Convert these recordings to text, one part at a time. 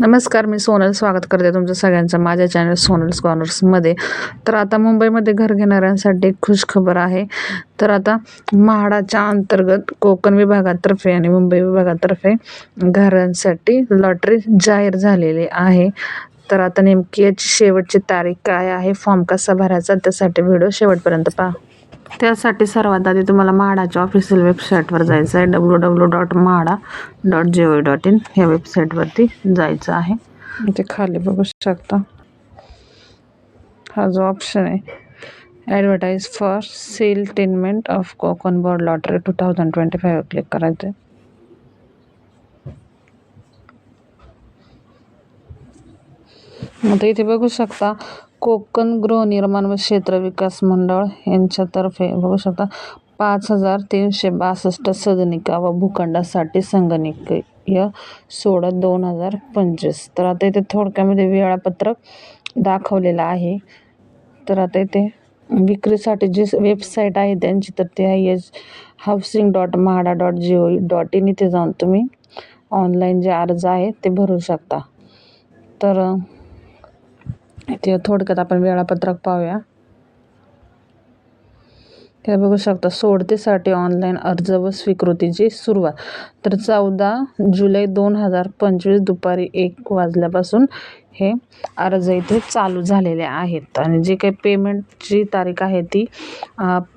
नमस्कार मी सोनल. स्वागत करते तुमचं सगळ्यांचं माझ्या चॅनल सोनल्स कॉर्नर्समध्ये तर आता मुंबईमध्ये घर घेणाऱ्यांसाठी एक खुशखबर आहे. तर आता म्हाडाच्या अंतर्गत कोकण विभागातर्फे आणि मुंबई विभागातर्फे घरांसाठी लॉटरी जाहीर झालेली आहे. तर आता नेमकी याची शेवटची तारीख काय आहे? फॉर्म कसा भरायचा? त्यासाठी व्हिडिओ शेवटपर्यंत पहा. त्यासाठी सर्वात आधी तुम्हाला म्हाडाच्या ऑफिशियल वेबसाईटवर जायचं आहे. W W dot MHADA dot G O dot in ह्या वेबसाईटवरती जायचं आहे. ते खाली बघू शकता. हा जो ऑप्शन आहे. Advertise for sale tenement of Konkan board lottery two thousand twenty five click करायचं आहे आता इथे बघू शकता. कोकण गृहनिर्माण व क्षेत्र विकास मंडळ यांच्यातर्फे बघू शकता पाच हजार तीनशे बासष्ट सदनिका व भूखंडासाठी संगणकीय सोळा दोन हजार पंचवीस. तर आता इथे थोडक्यामध्ये वेळापत्रक दाखवलेलं आहे. तर आता इथे विक्रीसाठी जी वेबसाईट आहे त्यांची तर ते आहे H housing dot MHADA dot G O dot in इथे जाऊन तुम्ही ऑनलाईन जे अर्ज आहे ते भरू शकता. तर इथे थोडक्यात आपण वेळापत्रक पाहूया. हे बघू शकता सोडतीसाठी ऑनलाईन अर्ज व स्वीकृतीची सुरुवात. तर चौदा जुलै दोन हजार पंचवीस दुपारी एक वाजल्यापासून हे अर्ज इथे चालू झालेले आहेत. आणि जी काही पेमेंटची तारीख आहे ती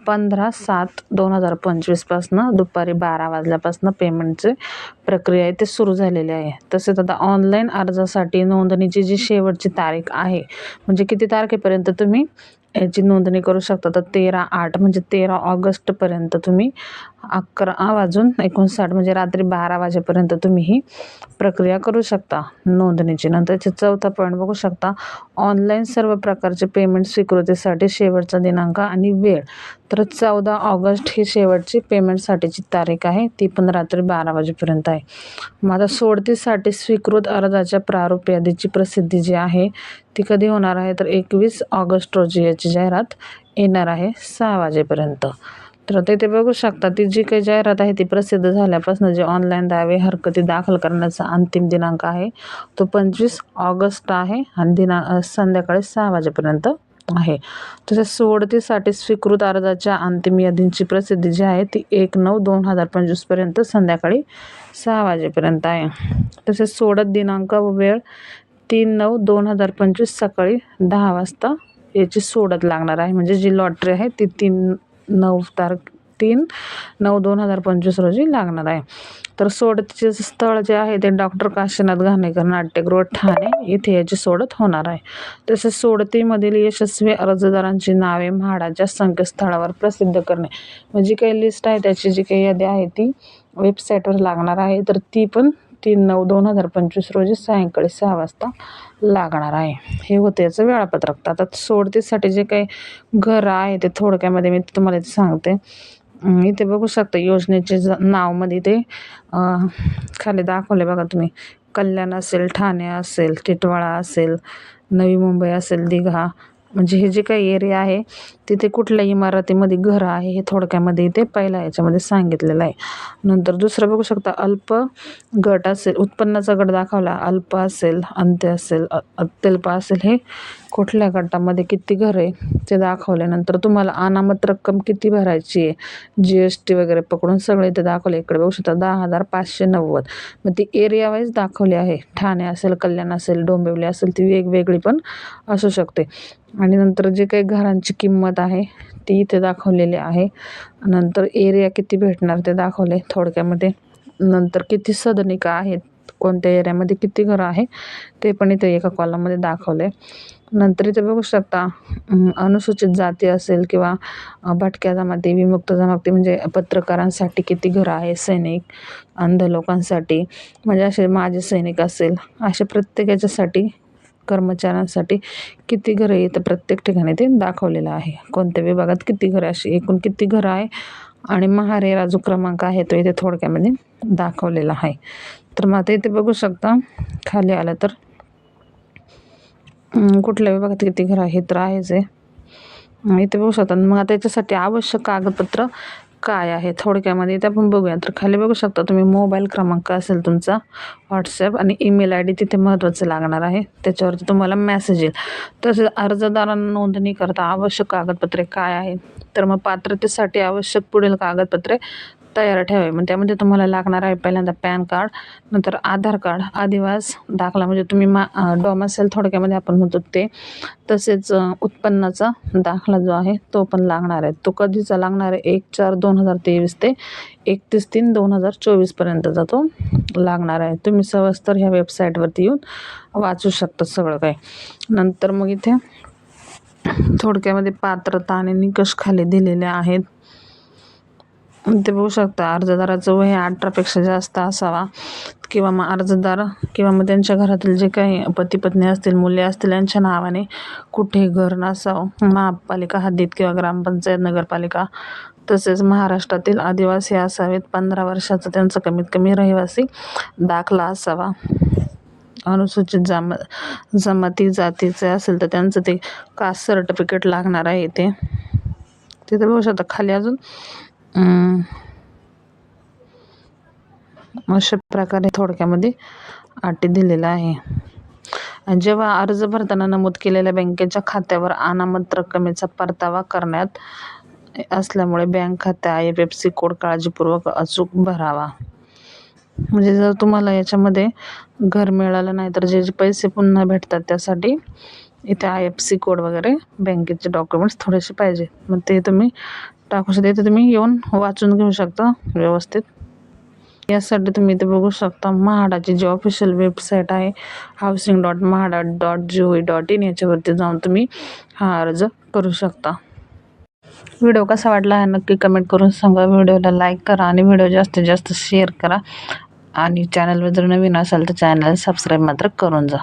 पंधरा सात दोन हजार पंचवीसपासनं दुपारी बारा वाजल्यापासून पेमेंटचे प्रक्रिया आहे ते सुरू झालेली आहे. तसेच आता ऑनलाईन अर्जासाठी नोंदणीची जी शेवटची तारीख आहे म्हणजे किती तारखेपर्यंत तुम्ही याची नोंदणी करू शकता. तर तेरा आठ म्हणजे तेरा ऑगस्टपर्यंत तुम्ही अकरा वाजून एकोणसाठ म्हणजे रात्री बारा वाजेपर्यंत तुम्ही ही प्रक्रिया करू शकता. नोंदणीची नंतरचे चौथा पॉईंट बघू शकता. ऑनलाईन सर्व प्रकारचे पेमेंट स्वीकृतीसाठी शेवटचा दिनांक आणि वेळ. तर चौदा ऑगस्ट ही शेवटची पेमेंटसाठीची तारीख आहे. ती पण रात्री बारा वाजेपर्यंत आहे. मग आता सोडतीसाठी स्वीकृत अर्जाच्या प्रारूप यादीची प्रसिद्धी जी आहे ती कधी होणार आहे? तर एकवीस ऑगस्ट रोजी याची जाहिरात येणार आहे सहा वाजेपर्यंत. तर ते ते बघू शकता ती जी काही जाहिरात आहे ती प्रसिद्ध झाल्यापासून जे ऑनलाईन दावे हरकती दाखल करण्याचा अंतिम दिनांक आहे तो पंचवीस ऑगस्ट आहे आणि दिना संध्याकाळी सहा वाजेपर्यंत आहे. तसेच सोडतीसाठी स्वीकृत अर्जाच्या अंतिम यादींची प्रसिद्धी जी आहे ती एक नऊ दोन हजार पंचवीसपर्यंत संध्याकाळी सहा वाजेपर्यंत आहे. तसेच सोडत दिनांक व वेळ तीन नऊ दोन हजार पंचवीस सकाळी दहा वाजता याची सोडत लागणार आहे. म्हणजे जी लॉटरी आहे ती तीन नऊ तारख तीन नऊ दोन हजार पंचवीस रोजी लागणार आहे. तर सोडतीचे स्थळ जे आहे ते डॉक्टर काशीनाथ घाणेकर नाट्यगृह ठाणे इथे याची सोडत होणार आहे. तसेच सोडतीमधील यशस्वी अर्जदारांची नावे म्हाडाच्या संकेतस्थळावर प्रसिद्ध करणे. म्हणजे काही लिस्ट आहे त्याची जी काही यादी आहे ती वेबसाईटवर लागणार आहे. तर ती पण तीन नऊ दोन हजार पंचवीस रोजी सायंकाळी सहा वाजता लागणार आहे. हे होतं याचं वेळापत्रक. आता सोडतीसाठी जे काही घर आहे ते थोडक्यामध्ये मी तुम्हाला इथे सांगते. इथे बघू शकता योजनेचे ज नावमध्ये ते खाली दाखवले बघा तुम्ही. कल्याण असेल ठाणे असेल टिटवाळा असेल नवी मुंबई असेल दिघा म्हणजे हे जे काही एरिया आहे तिथे कुठल्या इमारतीमध्ये घरं आहे हे थोडक्यामध्ये इथे पहिल्या याच्यामध्ये सांगितलेलं आहे. नंतर दुसरं बघू शकता अल्प गट असेल उत्पन्नाचा गट दाखवला अल्प असेल अंत्य असेल अत्यल्प असेल हे कुठल्या गटामध्ये किती घर आहे ते दाखवल्यानंतर तुम्हाला अनामत रक्कम किती भरायची आहे जी एस टी वगैरे पकडून सगळे इथे दाखवले. इकडे बघू शकता दहा हजार पाचशे नव्वद. मग ती एरिया वाईज दाखवली आहे. ठाणे असेल कल्याण असेल डोंबिवली असेल ती वेगवेगळी पण असू शकते. आणि नंतर जे काही घरांची किंमत आहे ती इथे दाखवलेली आहे. नंतर एरिया किती भेटणार ते दाखवले थोडक्यामध्ये. नंतर किती सदनिका आहेत कोणत्या एरियामध्ये किती घरं आहे ते पण इथे एका कॉलममध्ये दाखवले नंतर इथे बघू शकता अनुसूचित जाती असेल किंवा भटक्या जमाती विमुक्त जमाती म्हणजे पत्रकारांसाठी किती घरं आहे सैनिक अंध लोकांसाठी म्हणजे असे माजी सैनिक असेल असे प्रत्येक याच्यासाठी कर्मचाऱ्यांसाठी किती घरं येतं प्रत्येक ठिकाणी ते दाखवलेलं आहे. कोणत्या विभागात किती घरं अशी एकूण किती घरं आहे? आणि महारेरा जो क्रमांक आहे तो इथे थोडक्यामध्ये दाखवलेला आहे. तर मग आता इथे बघू शकता खाली आलं तर कुठल्या विभागात किती घरं आहे तर आहेच आहे. इथे बघू शकता. मग आता याच्यासाठी आवश्यक कागदपत्र काय आहे थोडक्यामध्ये ते आपण बघूया. तर खाली बघू शकता तुम्ही मोबाईल क्रमांक असेल तुमचा व्हॉट्सॲप आणि ईमेल आय डी तिथे महत्त्वाचं लागणार आहे. त्याच्यावरती तुम्हाला मेसेज येईल. तसेच अर्जदारांना नोंदणी करता आवश्यक कागदपत्रे काय आहेत? तर मग पात्रतेसाठी आवश्यक पुढील कागदपत्रे तयार ठेवावे. मग त्यामध्ये तुम्हाला लागणार आहे पहिल्यांदा पॅन कार्ड नंतर आधार कार्ड आदिवास दाखला. म्हणजे तुम्ही मा डॉमासेल थोडक्यामध्ये आपण म्हणतो ते. तसेच उत्पन्नाचा दाखला जो आहे तो पण लागणार आहे. तो कधीचा लागणार आहे? एक चार दोन हजार तेवीस ते एकतीस तीन दोन हजार चोवीसपर्यंतचा तो लागणार आहे. तुम्ही सवस्तर ह्या वेबसाईटवरती येऊन वाचू शकता सगळं काही. नंतर मग इथे थोडक्यामध्ये पात्रता आणि निकष खाली दिलेले आहेत. ते बघू शकता अर्जदाराचं वय हे अठरापेक्षा जास्त असावा. किंवा मग अर्जदार किंवा मग त्यांच्या घरातील जे काही पती पत्नी असतील मुले असतील यांच्या नावाने कुठे घर नसावं. महापालिका हद्दीत किंवा ग्रामपंचायत नगरपालिका तसेच महाराष्ट्रातील आदिवासी असावेत. पंधरा वर्षाचा त्यांचा कमीत कमी रहिवासी दाखला असावा. अनुसूचित जाम जमाती जातीचे असेल तर त्यांचं ते कास्ट सर्टिफिकेट लागणार आहे ते तिथे बघू शकता खाली अजून अशा प्रकारे थोडक्यामध्ये अटी दिलेल्या आहे. जेव्हा अर्ज भरताना नमूद केलेल्या बँकेच्या खात्यावर अनामत रकमेचा परतावा करण्यात असल्यामुळे बँक खाते I F F C code काळजीपूर्वक अचूक भरावा. म्हणजे जर तुम्हाला याच्यामध्ये घर मिळालं नाही तर जे जे पैसे पुन्हा भेटतात त्यासाठी इथे आय एफ सी कोड वगैरे बँकेचे डॉक्युमेंट्स थोडेसे पाहिजे. मग ते तुम्ही टाकू शकता. इथे तुम्ही येऊन वाचून घेऊ शकता व्यवस्थित. यासाठी तुम्ही इथे बघू शकता म्हाडाची जी ऑफिशियल वेबसाईट आहे housing dot MHADA dot G O dot in याच्यावरती जाऊन तुम्ही हा अर्ज करू शकता. व्हिडिओ कसा वाटला आहे नक्की कमेंट करून सांगा. व्हिडिओला लाईक करा आणि व्हिडिओ जास्तीत जास्त शेअर करा. आणि चॅनलवर जर नवीन असाल तर चॅनल सबस्क्राईब मात्र करून जा.